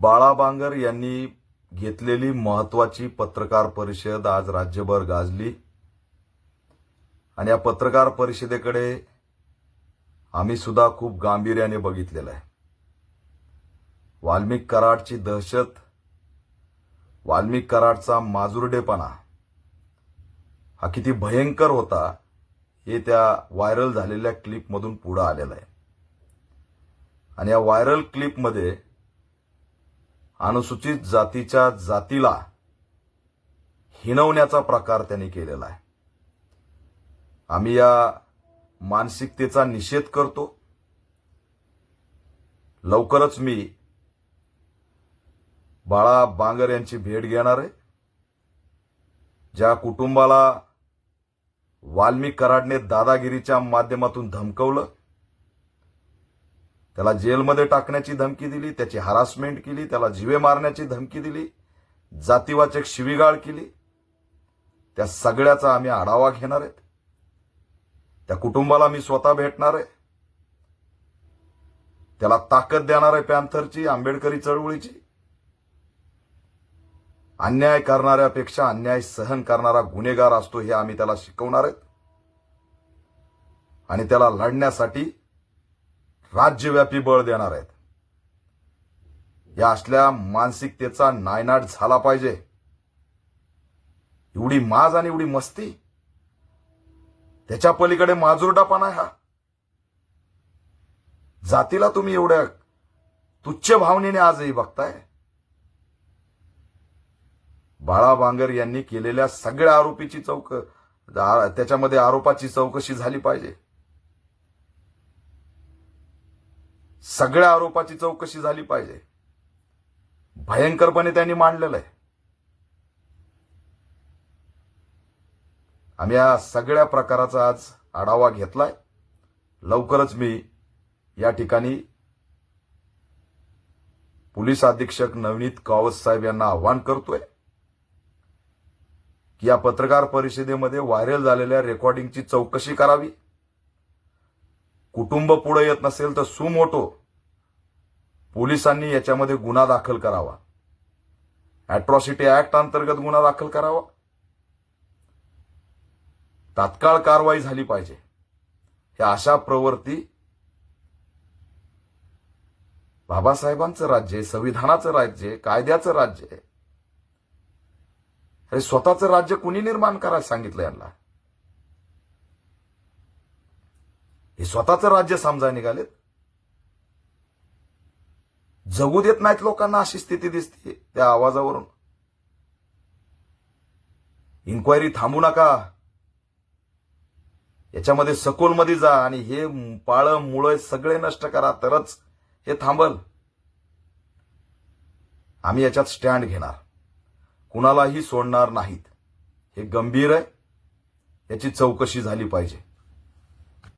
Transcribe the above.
बाळा बांगर यांनी घेतलेली महत्वाची पत्रकार परिषद आज राज्यभर गाजली. आणि या पत्रकार परिषदेकडे आम्ही सुद्धा खूप गांभीर्याने बघितलेलं आहे. वाल्मिक कराडची दहशत वाल्मिक कराडचा माजुरडेपणा हा किती भयंकर होता हे त्या व्हायरल झालेल्या क्लिपमधून पुढं आलेलं आहे. आणि या व्हायरल क्लिपमध्ये अनुसूचित जातीच्या जातीला हिणवण्याचा प्रकार त्यांनी केलेला आहे. आम्ही या मानसिकतेचा निषेध करतो. लवकरच मी बाळा बांगर यांची भेट घेणार आहे. ज्या कुटुंबाला वाल्मिक कराडने दादागिरीच्या माध्यमातून धमकवलं त्याला जेलमध्ये टाकण्याची धमकी दिली त्याची हरासमेंट केली त्याला जिवे मारण्याची धमकी दिली जातीवाचक शिवीगाळ केली. त्या सगळ्याचा आम्ही आढावा घेणार आहेत त्या कुटुंबाला मी स्वतः भेटणार आहे. त्याला ताकद देणार आहे पॅन्थरची आंबेडकरी चळवळीची. अन्याय करणाऱ्यापेक्षा अन्याय सहन करणारा गुन्हेगार असतो हे आम्ही त्याला शिकवणार आहेत. आणि त्याला लढण्यासाठी राज्यव्यापी बळ देणार आहेत. या असल्या मानसिकतेचा नायनाट झाला पाहिजे. एवढी माज आणि एवढी मस्ती. त्याच्या पलीकडे माजुरडापणा आहे हा. जातीला तुम्ही एवढ्या तुच्छ भावनेने आजही बघताय. बाळा बांगर यांनी केलेल्या सगळ्या आरोपीची चौक त्याच्यामध्ये आरोपाची चौकशी झाली पाहिजे. सगळ्या आरोपाची चौकशी झाली पाहिजे. भयंकरपणे त्यांनी मांडलेलं आहे. आम्ही या सगळ्या प्रकाराचा आज आढावा घेतलाय. लवकरच मी या ठिकाणी पोलीस अधीक्षक नवनीत कावत साहेब यांना आव्हान करतोय की या पत्रकार परिषदेमध्ये व्हायरल झालेल्या रेकॉर्डिंगची चौकशी करावी. कुटुंब पुढे येत नसेल तर सुमोटो पोलिसांनी याच्यामध्ये गुन्हा दाखल करावा. अॅट्रॉसिटी ऍक्ट अंतर्गत गुन्हा दाखल करावा. तात्काळ कारवाई झाली पाहिजे. ह्या अशा प्रवृत्ती बाबासाहेबांचं राज्य आहे संविधानाचं राज्य आहे कायद्याचं राज्य आहे. हे स्वतःचं राज्य कुणी निर्माण करायला सांगितलं यांना? हे स्वतःचं राज्य समजा निघालेत. जगू देत नाहीत लोकांना अशी स्थिती दिसते त्या आवाजावरून. इन्क्वायरी थांबू नका. याच्यामध्ये सखोलमध्ये जा आणि हे पाळ मुळ सगळे नष्ट करा तरच हे थांबल. आम्ही याच्यात स्टँड घेणार. कुणालाही सोडणार नाहीत. हे गंभीर आहे. याची चौकशी झाली पाहिजे.